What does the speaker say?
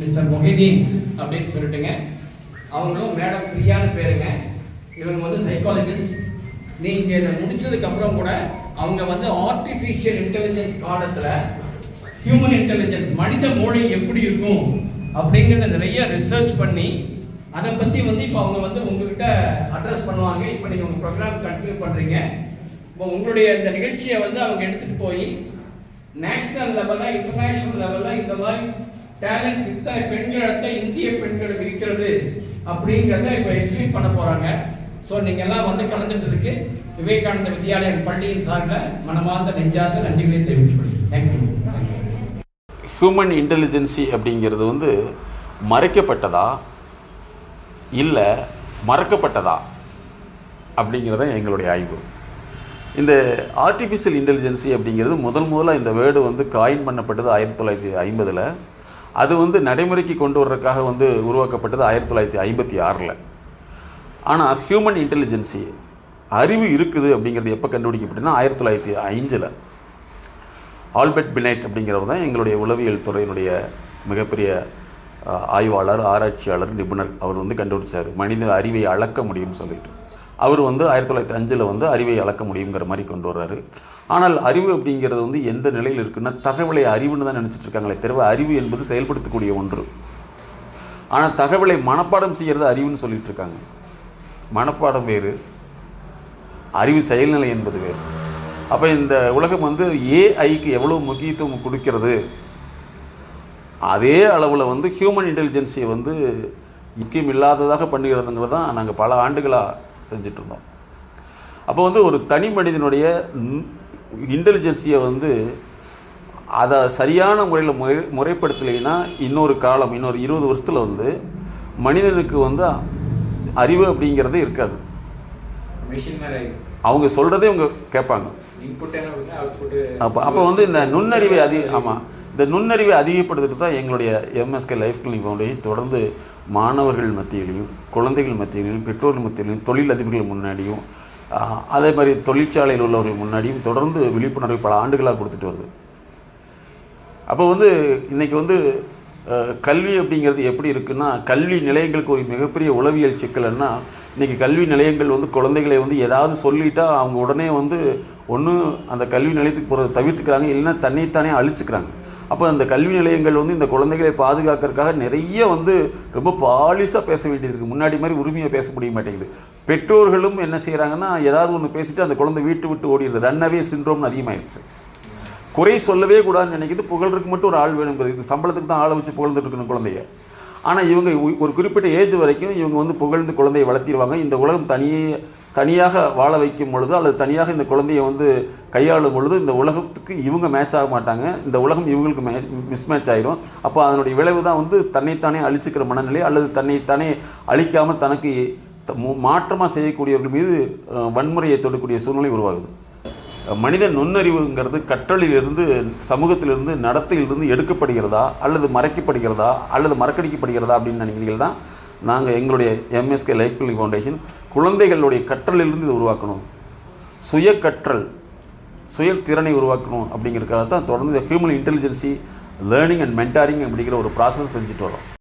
Mister Mohideen அப்படின்னு சொல்லிட்டுங்க. அவங்களும் madam பிரியான்னு பேருங்க. இவங்க வந்து சைக்காலஜிஸ்ட் நீங்க இதை முடிச்சதுக்கு அப்புறம் கூட அவங்க வந்து ஆர்டிஃபிஷியல் இன்டெலிஜென்ஸ் காலத்துல ஹியூமன் இன்டெலிஜென்ஸ் மனித மூளை எப்படி இருக்கும் அப்படிங்கறத நிறைய ரிசர்ச் பண்ணி அதை பத்தி வந்து இப்போ அவங்க வந்து உங்ககிட்ட அட்ரஸ் பண்ணுவாங்க. இப்போ நீங்க உங்க ப்ரோக்ராம் கண்டினியூ பண்றீங்க. இப்போ உங்களுடைய இந்த நிகழ்ச்சியை வந்து அவங்க எடுத்துட்டு போய் நேஷனல் லெவலில் இன்டர்நேஷனல் லெவலில் இந்த மாதிரி டேலண்ட்ஸ் இத்தனை பெண்களிடத்த இந்திய பெண்களுக்கு இருக்கிறது அப்படிங்கறத இப்போ எக்ஸ்பிளைன் பண்ண போறாங்க. ஸோ நீங்க எல்லாம் வந்து கலந்துட்டதுக்கு விவேகானந்த வித்யாலயம் பள்ளியின் சார்பில் மனமார்ந்த நெஞ்சார்ந்த நன்றிகளை தெரிவித்துக் தேங்க்யூ ஹியூமன் இன்டெலிஜென்சி அப்படிங்கிறது வந்து மறைக்கப்பட்டதா? இல்லை மறக்கப்பட்டதா? அப்படிங்கிறத எங்களுடைய ஆய்வு. இந்த ஆர்டிஃபிஷியல் இன்டெலிஜென்சி அப்படிங்கிறது முதல் முதலாக இந்த வேர்டு வந்து காயின் பண்ணப்பட்டது ஆயிரத்தி தொள்ளாயிரத்தி ஐம்பதில். அது வந்து நடைமுறைக்கு கொண்டு வர்றதுக்காக வந்து உருவாக்கப்பட்டது ஆயிரத்தி தொள்ளாயிரத்தி ஐம்பத்தி ஆறில். ஆனால் ஹியூமன் இன்டெலிஜென்சி அறிவு இருக்குது அப்படிங்கிறது எப்போ கண்டுபிடிக்கப்பட்டதுன்னா ஆயிரத்தி தொள்ளாயிரத்தி ஐந்தில். ஆல்பர்ட் பினைட் அப்படிங்கிறவர் தான் எங்களுடைய உளவியல் துறையினுடைய மிகப்பெரிய ஆய்வாளர் ஆராய்ச்சியாளர் நிபுணர். அவர் வந்து கண்டுபிடிச்சார். மனித அறிவை அளக்க முடியும்னு சொல்லிட்டு. அவர் வந்து ஆயிரத்தி தொள்ளாயிரத்தி அஞ்சில் வந்து அறிவை அளக்க முடியுங்கிற மாதிரி கொண்டு வர்றாரு. ஆனால் அறிவு அப்படிங்கிறது வந்து எந்த நிலையில் இருக்குன்னா தகவலை அறிவுன்னு தான் நினச்சிட்டு இருக்காங்களே தவிர அறிவு என்பது செயல்படுத்தக்கூடிய ஒன்று. ஆனால் தகவலை மனப்பாடம் செய்கிறது அறிவுன்னு சொல்லிட்டு இருக்காங்க. மனப்பாடம் வேறு அறிவு செயல்நிலை என்பது வேறு. அப்போ இந்த உலகம் வந்து ஏஐக்கு எவ்வளோ முக்கியத்துவம் கொடுக்கிறது? அதே அளவில் வந்து ஹியூமன் இன்டெலிஜென்சியை வந்து முக்கியம் இல்லாததாக பண்ணுகிறதுங்கிறது தான் நாங்கள் பல ஆண்டுகளாக செஞ்சுட்டு இருந்தோம் அப்போ வந்து ஒரு தனி மனிதனுடைய இன்டெலிஜென்சியை வந்து அதை சரியான முறையில் முறை முறைப்படுத்தலைன்னா இன்னொரு காலம் இன்னொரு இருபது வருஷத்தில் வந்து மனிதனுக்கு வந்து அறிவு அப்படிங்கிறதே இருக்காது. அவங்க சொல்கிறதே அவங்க கேட்பாங்க. அப்போ அப்போ வந்து இந்த நுண்ணறிவை அதிக ஆமாம் இந்த நுண்ணறிவை அதிகப்படுத்துறது தான் எங்களுடைய எம்எஸ்கே லைஃப் கிளினிக் ஃபவுண்டேஷன் தொடர்ந்து மாணவர்கள் மத்தியிலையும் குழந்தைகள் மத்தியிலையும் பெற்றோர்கள் மத்தியிலையும் தொழில் அதிபர்கள் முன்னாடியும் அதே மாதிரி தொழிற்சாலையில் உள்ளவர்கள் முன்னாடியும் தொடர்ந்து விழிப்புணர்வை பல ஆண்டுகளாக கொடுத்துட்டு வருது. அப்போ வந்து இன்றைக்கி வந்து கல்வி அப்படிங்கிறது எப்படி இருக்குன்னா கல்வி நிலையங்களுக்கு ஒரு மிகப்பெரிய உளவியல் சிக்கல்னா இன்றைக்கி கல்வி நிலையங்கள் வந்து குழந்தைகளை வந்து ஏதாவது சொல்லிட்டா அவங்க உடனே வந்து ஒன்று அந்த கல்வி நிலையத்துக்கு போகிறத தவிர்த்துக்கிறாங்க இல்லைன்னா தன்னைத்தானே அழிச்சுக்கிறாங்க. அப்போ அந்த கல்வி நிலையங்கள் வந்து இந்த குழந்தைகளை பாதுகாக்கிறதுக்காக நிறைய வந்து ரொம்ப பாலிஷாக பேச வேண்டியது இருக்குது முன்னாடி மாதிரி உரிமையாக பேச முடிய மாட்டேங்குது. பெற்றோர்களும் என்ன செய்கிறாங்கன்னா ஏதாவது ஒன்று பேசிட்டு அந்த குழந்தை வீட்டு விட்டு ஓடிடுது. ரன்னவே சின்ரோம்னு அதிகமாகிடுச்சு குறை சொல்லவே கூடாதுன்னு நினைக்கிது. புகழ்றதுக்கு மட்டும் ஒரு ஆள் வேணுங்கிறது சம்பளத்துக்கு தான் ஆளை வச்சு புகழ்ந்துட்டு இருக்கணும் குழந்தைய. ஆனால் இவங்க ஒரு குறிப்பிட்ட ஏஜ் வரைக்கும் இவங்க வந்து புகழ்ந்து குழந்தையை வளர்த்திடுவாங்க. இந்த உலகம் தனியே தனியாக வாழ வைக்கும் பொழுது அல்லது தனியாக இந்த குழந்தையை வந்து கையாளும் பொழுது இந்த உலகத்துக்கு இவங்க மேட்ச் ஆக மாட்டாங்க. இந்த உலகம் இவங்களுக்கு மே மிஸ் மேட்ச் ஆயிரும். அப்போ அதனுடைய விளைவு தான் வந்து தன்னைத்தானே அழிச்சுக்கிற மனநிலை அல்லது தன்னைத்தானே அழிக்காமல் தனக்கு மாற்றமாக செய்யக்கூடியவர்கள் மீது வன்முறையை தொடக்கூடிய சூழ்நிலை உருவாகுது. மனித நுண்ணறிவுங்கிறது கற்றலிலிருந்து சமூகத்திலிருந்து நடத்தையிலிருந்து எடுக்கப்படுகிறதா அல்லது மறைக்கப்படுகிறதா அல்லது மறக்கடிக்கப்படுகிறதா அப்படின்னு நினைக்கிறீர்கள் தான் நாங்கள் எங்களுடைய எம்எஸ்கே லைஃப் ஃபவுண்டேஷன் குழந்தைகளுடைய கற்றலிலிருந்து இதை உருவாக்கணும். சுய கற்றல் சுய திறனை உருவாக்கணும் அப்படிங்கிறதுக்காக தான் தொடர்ந்து human intelligence learning and mentoring அப்படிங்கிற ஒரு ப்ராசஸ் செஞ்சுட்டு வரோம்.